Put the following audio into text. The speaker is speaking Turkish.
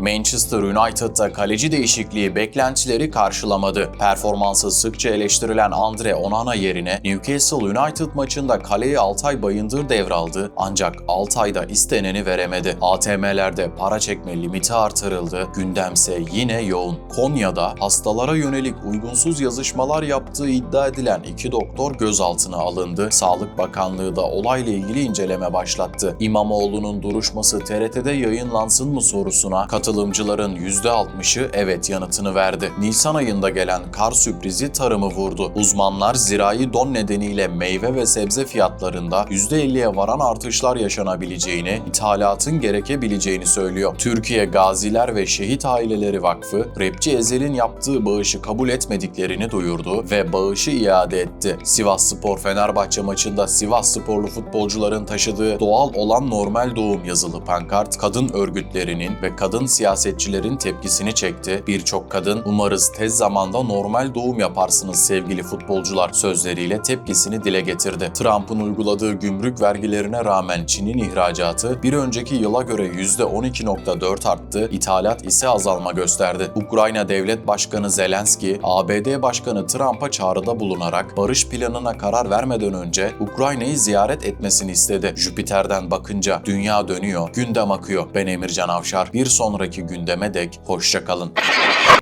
Manchester United'da kaleci değişikliği beklentileri karşılamadı. Performansı sıkça eleştirilen Andre Onana yerine Newcastle United maçında kaleyi Altay Bayındır devraldı ancak Altay'da isteneni veremedi. ATM'lerde para çekme limiti artırıldı, gündemse yine yoğun. Konya'da hastalara yönelik uygunsuz yazışmalar yaptığı iddia edilen iki doktor gözaltına alındı. Sağlık Bakanlığı da olayla ilgili inceleme başlattı. İmamoğlu'nun duruşması TRT'de yayınlansın mı sorusuna katılımcıların %60'ı evet yanıtını verdi. Nisan ayında gelen kar sürprizi tarımı vurdu. Uzmanlar zirai don nedeniyle meyve ve sebze fiyatlarında %50'ye varan artışlar yaşanabileceğini, ithalatın gerekebileceğini söylüyor. Türkiye Gaziler ve Şehit Aileleri Vakfı, rapçi Ezel'in yaptığı bağışı kabul etmediklerini duyurdu ve bağışı iade etti. Sivas Spor Fenerbahçe maçında Sivas sporlu futbolcuların taşıdığı doğal olan normal doğum yazılı pankart kadın örgütlerinin ve kadın siyasetçilerin tepkisini çekti. Birçok kadın umarız tez zamanda normal doğum yaparsınız sevgili futbolcular sözleriyle tepkisini dile getirdi. Trump'ın uyguladığı gümrük vergilerine rağmen Çin'in ihracatı bir önceki yıla göre %12.4 arttı, ithalat ise azalma gösterdi. Ukrayna Devlet Başkanı Zelenski, ABD Başkanı Trump'a çağrıda bulunarak barış planına karar vermeden önce Ukrayna'yı ziyaret etmesini istedi. Jüpiter'den bakınca dünya dönüyor, gündem akıyor. Ben Emircan Avşar. Bir sonraki gündeme dek hoşça kalın.